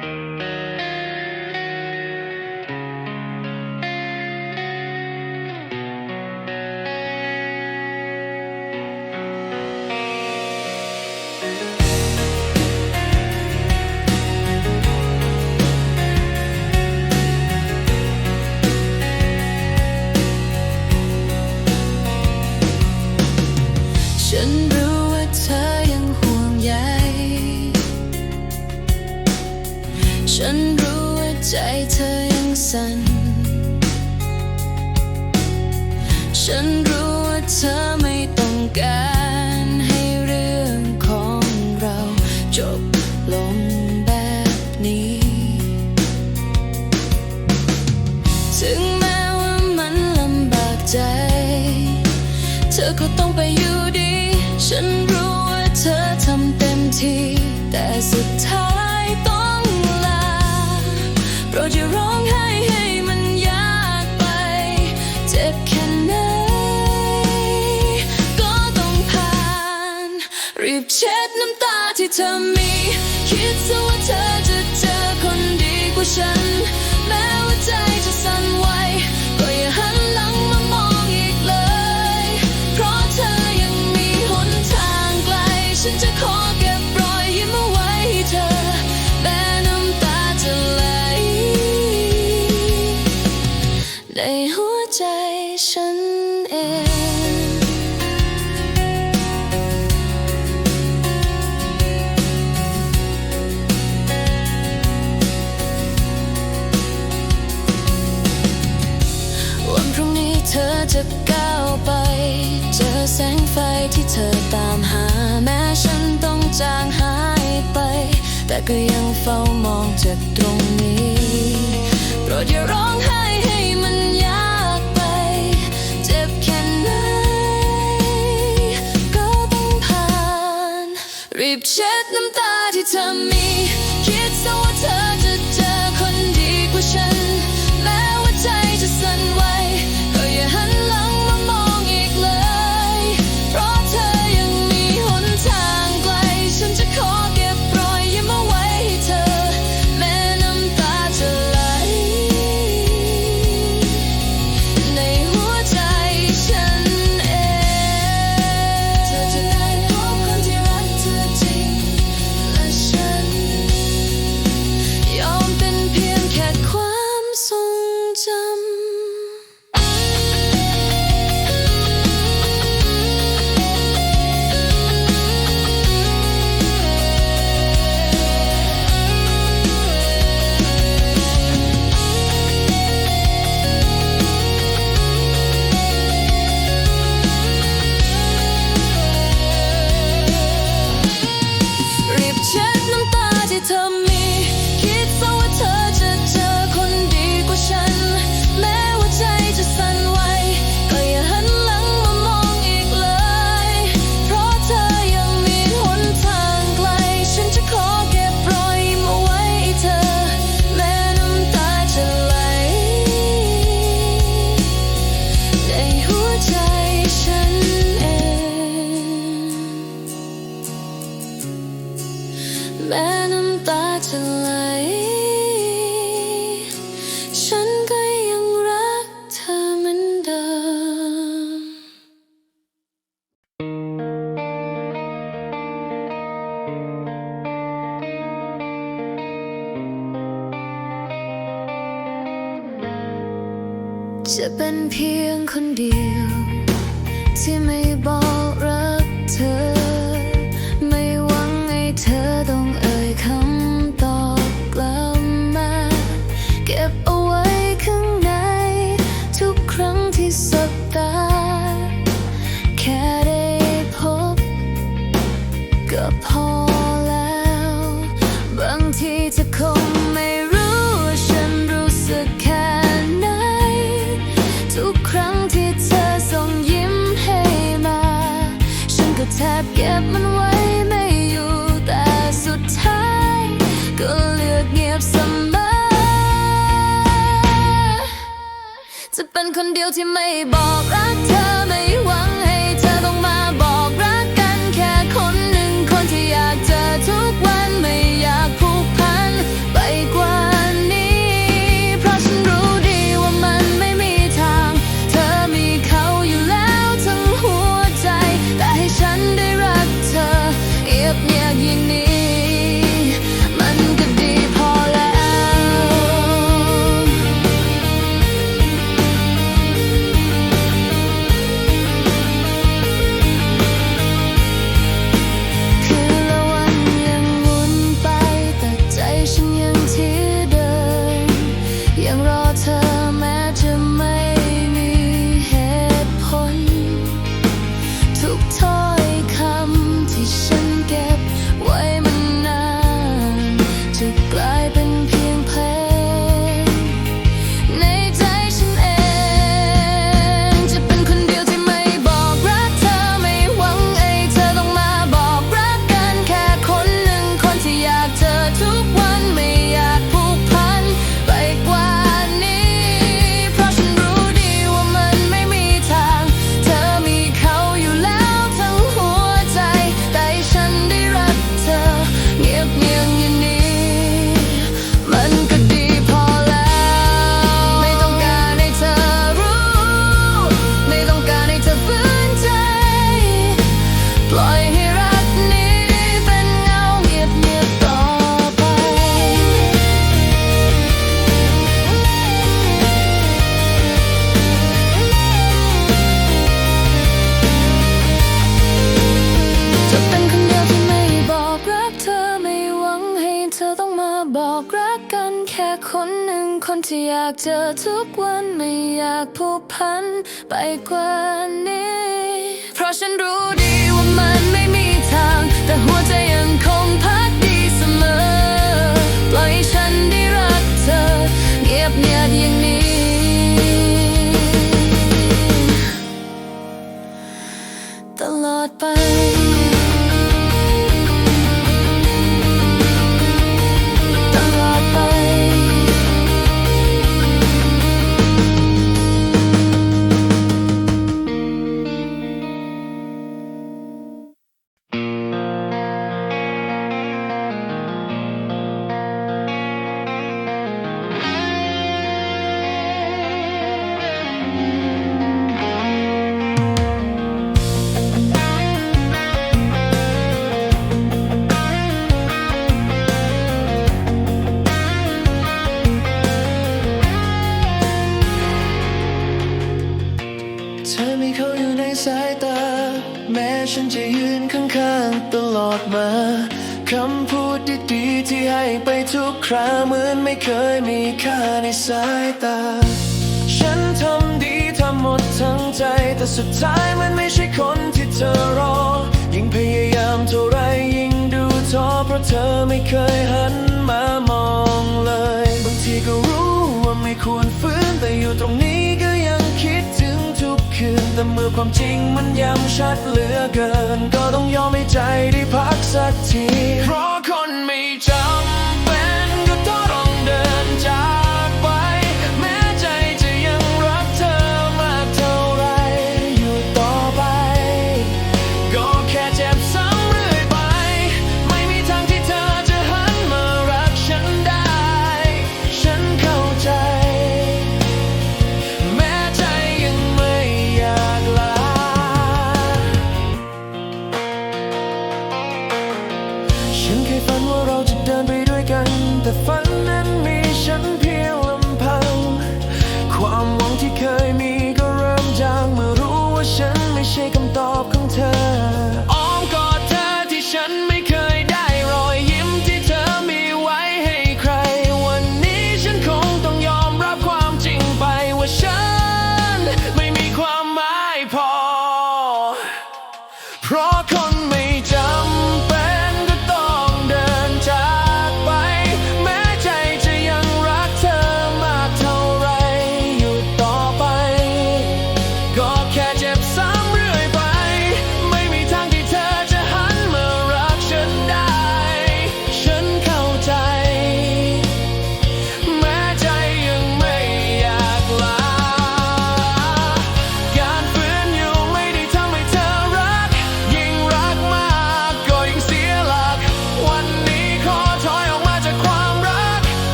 Música ก็ต้องไปอยู่ดี ฉันรู้ว่าเธอทำเต็มที่ แต่สุดท้ายต้องลาโปรดอย่าร้องไห้ให้มันยากไป เจ็บแค่ไหนก็ต้องผ่าน รีบเช็ดน้ำตาที่เธอมี คิดซะว่าเธอจะเจอคนดีกว่าฉัน จะก้าวไป เจอแสงไฟที่เธอตามหา แม้ฉันต้องจางหายไป แต่ก็ยังเฝ้ามองจากตรงนี้ โปรดอย่าร้องไห้ให้มันยากไป เจ็บแค่ไหนก็ต้องผ่าน รีบเช็ดน้ำตาที่เธอมี you may างตลอดมาคำพูดดีๆที่ให้ไปทุกคราเหมือนไม่เคยมีค่าในสายตา ฉันทำดีทำหมดทั้งใจ แต่สุดท้ายมันไม่ใช่คนที่เธอรอ ยิ่งพยายามเท่าไรยิ่งดูท้อเพราะเธอไม่เคยหันมามองเลย บางทีก็รู้ว่าไม่ควรฟื้นแต่อยู่ตรงนี้ก็ืน แต่เมื่อความจริงมันย้ำชัดเหลือเกิน ก็ต้องยอมให้ใจได้พักสักที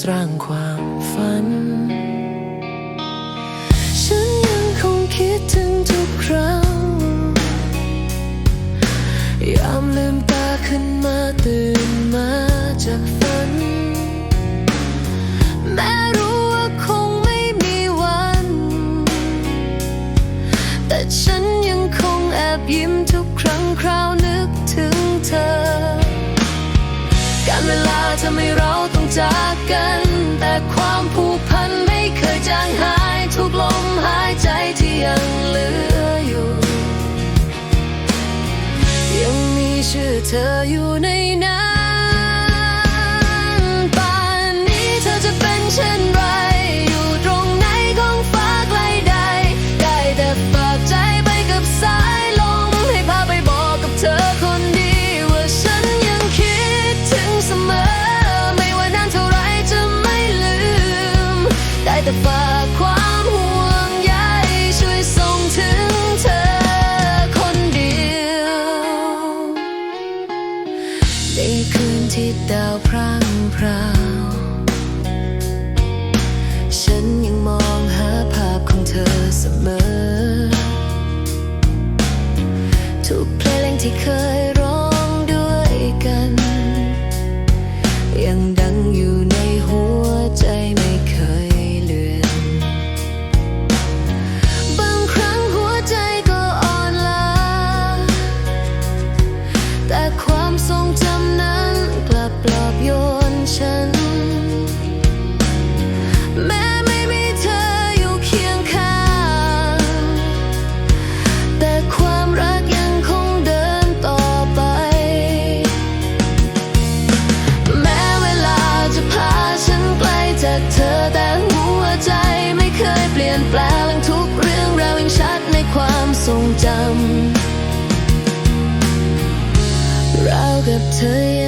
strength. เธออยู่ในนั้น thời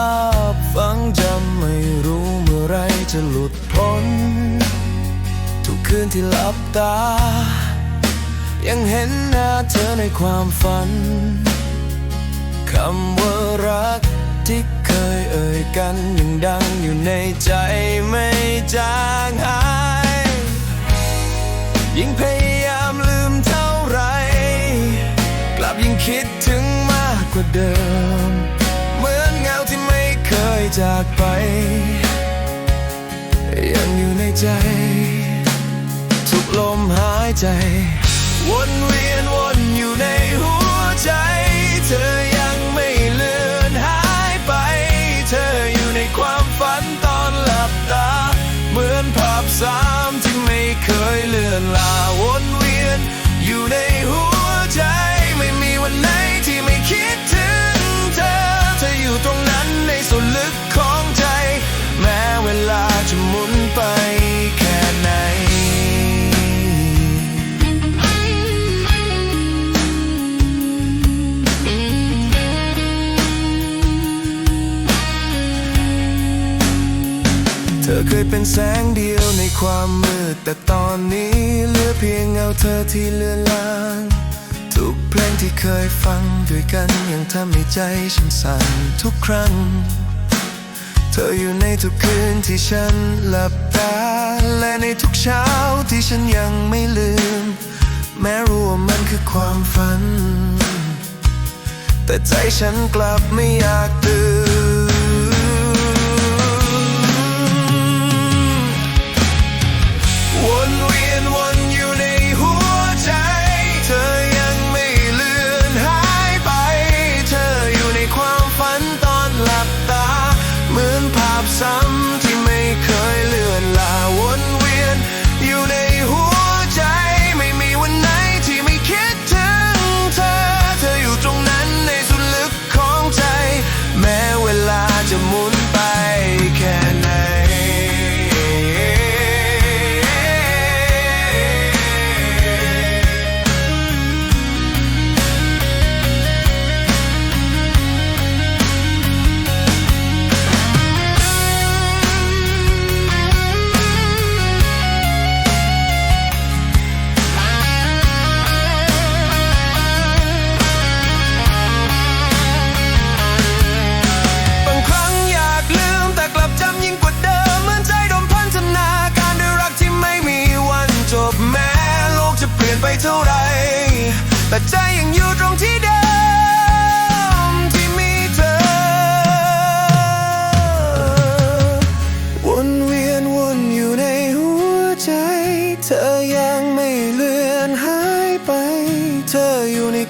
าพฝังจำไม่รู้เมื่อไรจะหลุดพ้น ทุกคืนที่หลับตา ยังเห็นหน้าเธอในความฝัน คำว่ารักที่เคยเอ่ยกันยังดังอยู่ในใจไม่จางหาย ยิ่งพยายามลืมเท่าไร กลับยิ่งคิดถึงมากกว่าเดิม ยังอยู่ในใจ ทุกลมหายใจ วนเวียนวนอยู่ในหัวใจ เธอยังไม่เลือนหายไป เธออยู่ในความฝันตอนหลับตา เหมือนภาพซ้ำที่ไม่เคยเลือนลาวนเวียนอยู่ในหัวใจ อเคยเป็นแสงเดียวในความมืด แต่ตอนนี้เหลือเพียงเงาเธอที่เลือนลาง ทุกเพลงที่เคยฟังด้วยกันยังทำให้ใจฉันสั่นทุกครั้ง เธออยู่ในทุกคืนที่ฉันหลับตา และในทุกเช้าที่ฉันยังไม่ลืม แม้รู้ว่ามันคือความฝัน แต่ใจฉันกลับไม่อยากตื่นวน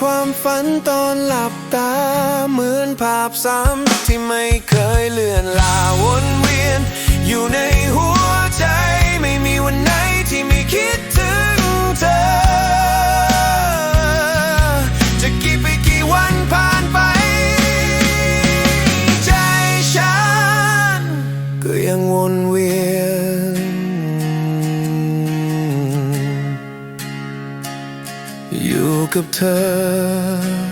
ความฝันตอนหลับตา เหมือนภาพซ้ำที่ไม่เคยเลือนลาวนเวียน อยู่ในหัวใจ กับเธอ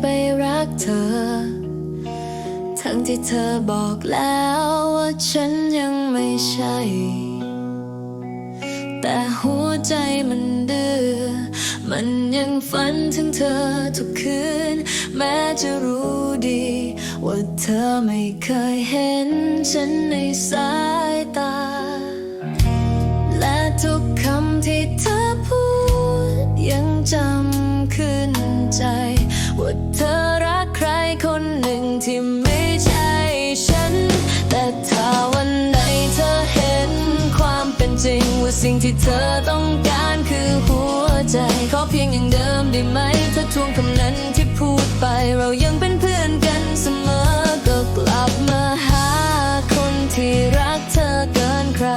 ไปรักเธอ ทั้งที่เธอบอกแล้วว่าฉันยังไม่ใช่ แต่หัวใจมันดื้อ มันยังฝันถึงเธอทุกคืน แม้จะรู้ดี ว่าเธอไม่เคยเห็นฉันในสาย แต่ถ้าวันไหนเธอเห็นความเป็นจริง ว่าสิ่งที่เธอต้องการคือหัวใจ ขอเพียงอย่างเดิมได้ไหม ถ้าทวงคำนั้นที่พูดไปเรายังเป็นเพื่อนกันเสมอ ก็กลับมาหาคนที่รักเธอเกินใคร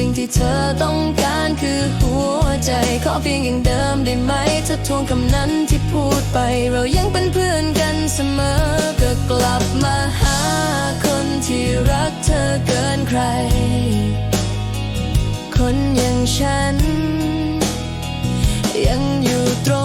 สิ่งที่เธอต้องการคือหัวใจ ขอเพียงอย่างเดิมได้ไหมถ้าทวงคำนั้นที่พูดไป เรายังเป็นเพื่อนกันเสมอ ก็กลับมาหาคนที่รักเธอเกินใคร คนอย่างฉัน ยังอยู่ตรง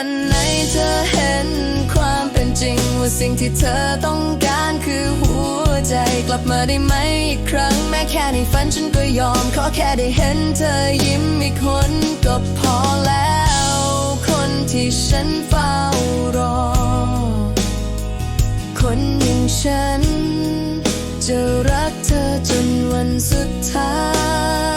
วันไหนเธอเห็นความเป็นจริง ว่าสิ่งที่เธอต้องการคือหัวใจกลับมาได้ไหมอีกครั้ง แม้แค่ในฝันฉันก็ยอม ขอแค่ได้เห็นเธอยิ้มอีกคนก็พอแล้ว คนที่ฉันเฝ้ารอ คนอย่างฉัน จะรักเธอจนวันสุดท้าย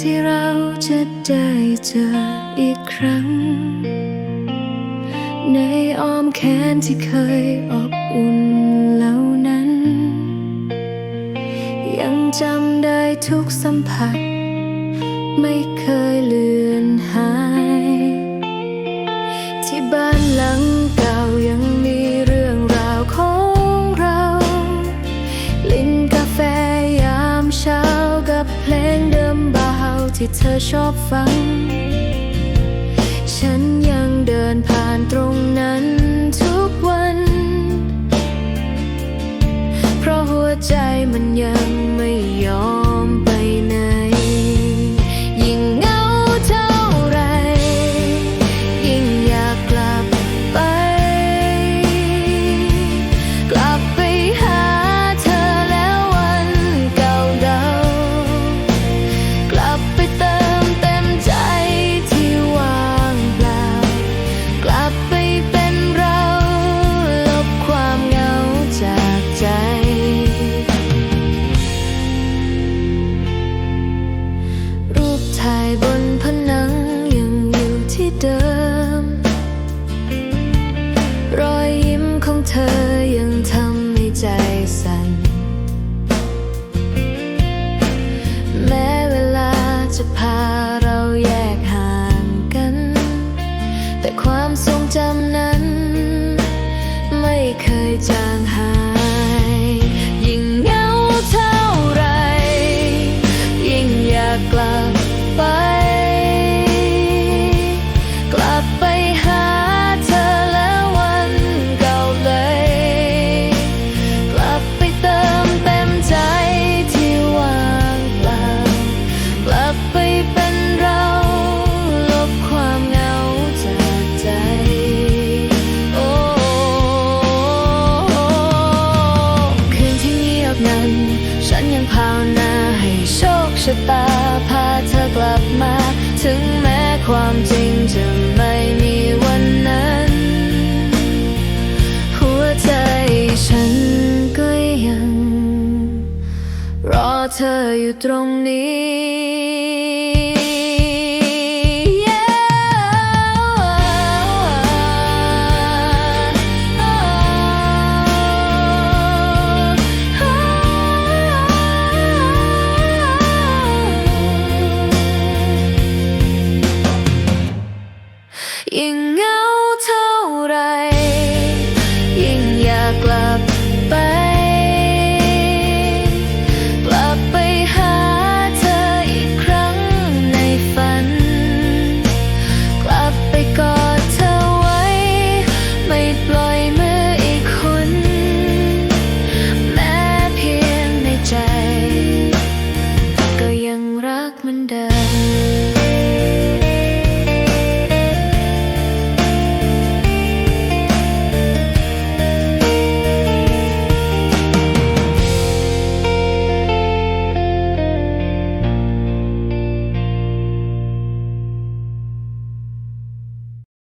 ที่เราจะได้เจออีกครั้ง ในอ้อมแขนที่เคยอบอุ่นเหล่านั้น ยังจำได้ทุกสัมผัส ไม่เคยเลือนหาย เธอชอบฟัง ฉันยังเดินผ่านตรงนั้นทุกวัน เพราะหัวใจมันยังไม่ยอม